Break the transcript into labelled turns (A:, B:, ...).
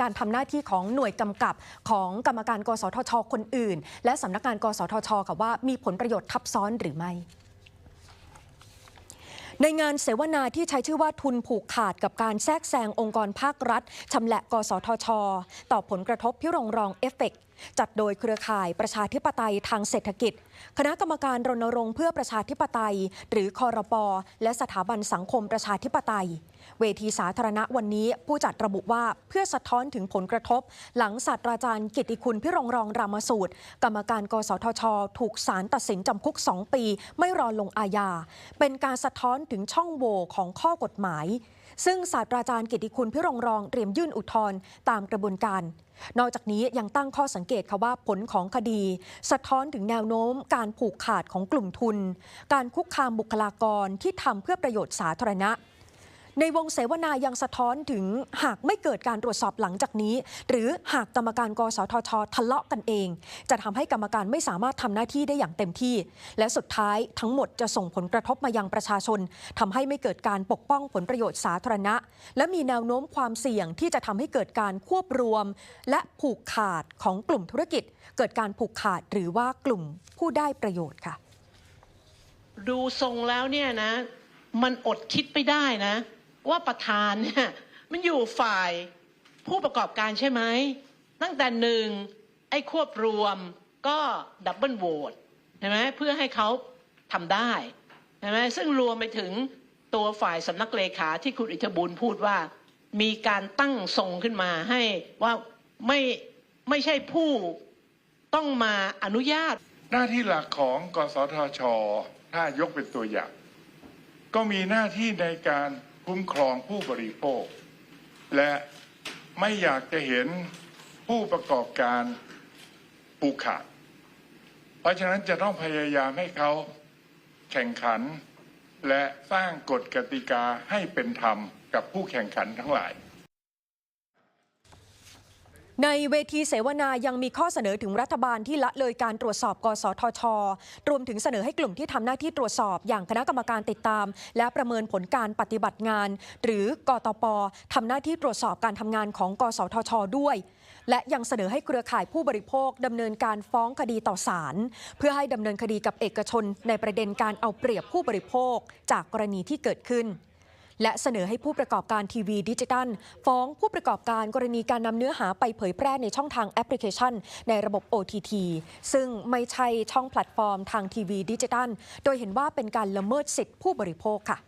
A: การทำหน้าที่ของหน่วยกำกับของกรรมการกสทช คนอื่น และสำนักงานกสทชค่ะว่ามีผลประโยชน์ทับซ้อนหรือไม่ในงานเสวนาที่ใช้ชื่อว่าทุนผูกขาดกับการแทรกแซงองค์กรภาครัฐชำละกสทช ต่อผลกระทบพิรองรองเอฟเฟกต์จัดโดยเครือข่ายประชาธิปไตยทางเศรษฐกิจ คณะกรรมการรณรงค์เพื่อประชาธิปไตย หรือคอรปอและสถาบันสังคมประชาธิปไตยเวทีสาธารณะวันนี้ผู้จัดระบุว่าเพื่อสะท้อนถึงผลกระทบ หลังศาสตราจารย์กิติคุณพิรองรองรามสูตร กรรมการกสทช ถูกศาลตัดสินจำคุก 2 ปี ไม่รอลงอาญา เป็นการสะท้อนถึงช่องโหว่ของข้อกฎหมาย ซึ่งศาสตราจารย์กิติคุณพิรองรองเตรียมยื่นอุทธรณ์ตามกระบวนการนอกจากนี้ยังตั้งข้อสังเกตค่ะว่าผลของคดี สะท้อนถึงแนวโน้มการผูกขาดของกลุ่มทุน การคุกคามบุคลากรที่ทำเพื่อประโยชน์สาธารณะ ในวงเสวนายังสะท้อนถึงหากไม่เกิดการตรวจสอบหลังจากนี้ หรือหากกรรมการกสทชทะเลาะกันเอง จะทำให้กรรมการไม่สามารถทำหน้าที่ได้อย่างเต็มที่ และสุดท้ายทั้งหมดจะส่งผลกระทบมายังประชาชนทำให้ไม่เกิดการปกป้องผลประโยชน์สาธารณะ และมีแนวโน้มความเสี่ยงที่จะทำให้เกิดการควบรวม และผูกขาดของกลุ่มธุรกิจ เกิดการผูกขาดหรือว่ากลุ่มผู้ได้ประโยชน์ค่ะ
B: ดูทรงแล้วเนี่ยนะ มันอดคิดไม่ได้นะ ว่าประธานเนี่ยมันอยู่ฝ่ายผู้ประกอบการใช่ไหม ตั้งแต่หนึ่งไอ้ควบรวมก็ดับเบิลโหวตใช่ไหมเพื่อให้เขาทำได้ใช่ไหมซึ่งรวมไปถึงตัวฝ่ายสำนักเลขาที่คุณอิทธบุญพูดว่า มีการตั้งทรงขึ้นมาให้ว่าไม่ไม่ใช่ผู้ต้องมาอนุญาต
C: หน้าที่หลักของกสทช ถ้ายกเป็นตัวอย่าง ก็มีหน้าที่ในการ คุ้มครองผู้บริโภค และไม่อยากจะเห็นผู้ประกอบการผูกขาด เพราะฉะนั้นจะต้องพยายามให้เขาแข่งขัน และสร้างกฎกติกาให้เป็นธรรมกับผู้แข่งขันทั้งหลาย
A: ในเวทีเสวนายังมีข้อเสนอถึงรัฐบาลที่ละเลยการตรวจสอบ กสทช รวมถึงเสนอให้กลุ่มที่ทำหน้าที่ตรวจสอบ อย่างคณะกรรมการติดตาม และประเมินผลการปฏิบัติงาน หรือกตปทำหน้าที่ตรวจสอบการทำงานของ กสทช ด้วย และยังเสนอให้เครือข่ายผู้บริโภคดำเนินการฟ้องคดีต่อศาลเพื่อให้ดำเนินคดีกับเอกชน ในประเด็นการเอาเปรียบผู้บริโภค จากกรณีที่เกิดขึ้น และเสนอให้ผู้ประกอบการทีวีดิจิทัล ฟ้องผู้ประกอบการกรณีการนำเนื้อหาไปเผยแพร่ในช่องทางแอปพลิเคชัน ในระบบ OTT ซึ่งไม่ใช่ช่องแพลตฟอร์มทางทีวีดิจิทัล โดยเห็นว่าเป็นการละเมิดสิทธิผู้บริโภคค่ะ